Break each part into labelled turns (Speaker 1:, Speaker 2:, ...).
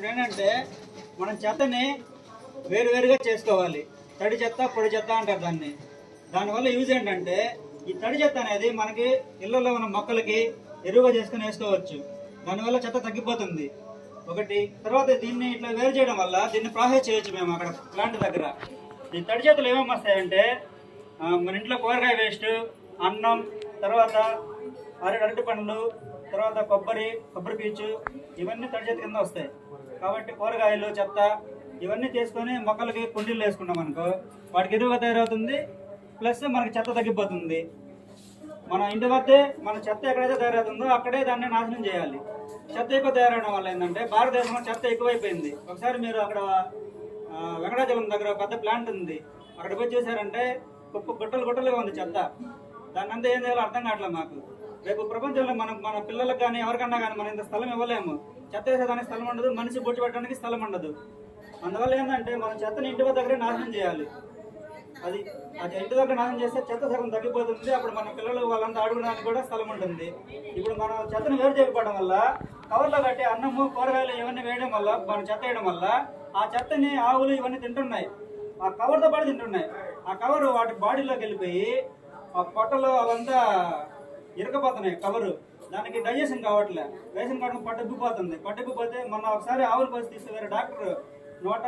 Speaker 1: ఇప్పుడు ఏంటంటే మనం చెత్తని వేరువేరుగా చేసుకోవాలి. తడి చెత్త పొడి చెత్త అంటారు దాన్ని. దానివల్ల యూజ్ ఏంటంటే ఈ తడి చెత్త అనేది మనకి ఇళ్ళల్లో ఉన్న మొక్కలకి ఎరువుగా చేసుకుని వేసుకోవచ్చు. దానివల్ల చెత్త తగ్గిపోతుంది. ఒకటి తర్వాత దీన్ని ఇట్లా వేరు చేయడం వల్ల దీన్ని ప్రాసెస్ చేయొచ్చు మేము అక్కడ ప్లాంట్ దగ్గర. ఈ తడి చేతులు ఏమేమి వస్తాయంటే మన ఇంట్లో కూరగాయ వేస్ట్ అన్నం తర్వాత అరటి అరటి పండ్లు తర్వాత కొబ్బరి కొబ్బరి పీచు ఇవన్నీ తడి చేతి కింద వస్తాయి. కాబట్టి కూరగాయలు చెత్త ఇవన్నీ తీసుకొని మొక్కలకి కుండీలు వేసుకున్నాం అనుకో వాటికి ఎదురుగా తయారవుతుంది. ప్లస్ మనకి చెత్త తగ్గిపోతుంది. మన ఇంటి వద్దే మన చెత్త ఎక్కడైతే తయారవుతుందో అక్కడే దాన్ని నాశనం చేయాలి. చెత్త ఎక్కువ తయారవడం వల్ల ఏంటంటే భారతదేశంలో చెత్త ఎక్కువైపోయింది. ఒకసారి మీరు అక్కడ వెంకటాచలం దగ్గర ఒక పెద్ద ప్లాంట్ ఉంది. అక్కడ పోయి చూసారంటే గొప్ప గుట్టలు గుట్టలుగా ఉంది చెత్త. దాన్ని అంతా ఏం చేయాలో అర్థం కావట్లేదు మాకు. రేపు ప్రపంచంలో మనం మన పిల్లలకు కానీ ఎవరికన్నా కానీ మనం ఇంత స్థలం ఇవ్వలేము. చెత్త వేసేదానికి స్థలం ఉండదు మనిషి బొట్టు పెట్టడానికి స్థలం ఉండదు. అందువల్ల ఏంటంటే మనం చెత్తని ఇంటి దగ్గరే నాశనం చేయాలి. అది అది ఇంటి దగ్గర నాశనం చేస్తే చెత్త సగం తగ్గిపోతుంది అప్పుడు మన పిల్లలు వాళ్ళంతా ఆడుకోవడానికి కూడా స్థలం ఉంటుంది. ఇప్పుడు మనం చెత్తను వేరు చేయకపోవడం వల్ల కవర్లో కట్టి అన్నము కూరగాయలు ఇవన్నీ వేయడం వల్ల మనం చెత్త వేయడం వల్ల ఆ చెత్తని ఆవులు ఇవన్నీ తింటున్నాయి. ఆ కవర్తో పాటు తింటున్నాయి. ఆ కవర్ వాటి బాడీలోకి వెళ్ళిపోయి ఆ పొట్టలో అవంతా ఇరకపోతున్నాయి కవరు. దానికి డైజెషన్ కావట్లే. డైజెషన్ కావడం పట్టుకుపోతుంది పట్టుకుపోతే మొన్న ఒకసారి ఆవులు పోసి తీస్తే వేరే డాక్టర్ నూట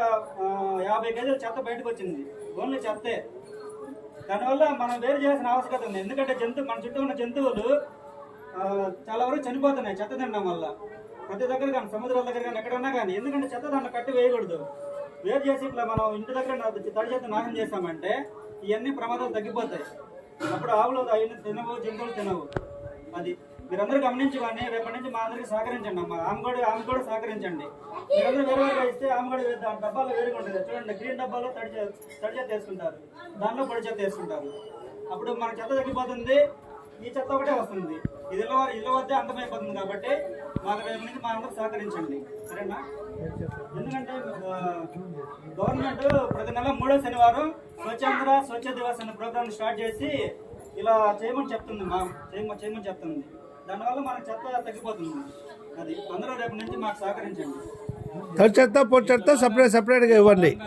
Speaker 1: యాభై కేజీల చెత్త బయటకు వచ్చింది. ఓన్లీ చెత్తే. దానివల్ల మనం వేరు చేయాల్సిన ఆవశ్యకత ఉంది. ఎందుకంటే జంతువు మన చుట్టూ ఉన్న జంతువులు చాలా వరకు చనిపోతున్నాయి చెత్త తినడం వల్ల. ప్రతి దగ్గర కానీ సముద్రాల దగ్గర కానీ ఎక్కడన్నా కానీ. ఎందుకంటే చెత్త దాన్ని కట్టి వేయకూడదు. వేరు చేసి ఇట్లా మనం ఇంటి దగ్గర తడి చెత్త నాశనం చేస్తామంటే ఇవన్నీ ప్రమాదాలు తగ్గిపోతాయి. అప్పుడు ఆవులు అయిన తినవు జంతువులు తినవు. అది మీరందరూ గమనించుకోండి రేపటి నుంచి మా అందరికి సహకరించండి అమ్మ. ఆమె కూడా ఆమె కూడా సహకరించండి. మీరందరూ వేరే వేరుగా ఇస్తే ఆమె కూడా దాని డబ్బాలో వేరుగా ఉంటుంది. చూడండి గ్రీన్ డబ్బాలో తడి చె- తడి చెత్త వేసుకుంటారు. దానిలో పొడి వేసుకుంటారు. అప్పుడు మన చెత్త తగ్గిపోతుంది. ఈ చెత్త ఒకటే వస్తుంది. ఇది ఇళ్ళ వారి- ఇళ్ళ వద్దే అంతమైపోతుంది కాబట్టి మాకు రేపు నుంచి మా అందరూ సహకరించండి. సరేనా? ఎందుకంటే గవర్నమెంట్ ప్రతి నెల మూడో శనివారం స్వచ్ఛాంధ్ర స్వచ్ఛ దివస్ అనే ప్రోగ్రామ్ స్టార్ట్ చేసి ఇలా చేయమని చెప్తుంది మా చేయమని చేయమని చెప్తుంది. దానివల్ల మనకు చెత్త తగ్గిపోతుంది. అది అందరూ రేపు నుంచి మాకు సహకరించండి.
Speaker 2: చెత్త పొడి చెత్త సపరేట్ సపరేట్గా ఇవ్వండి.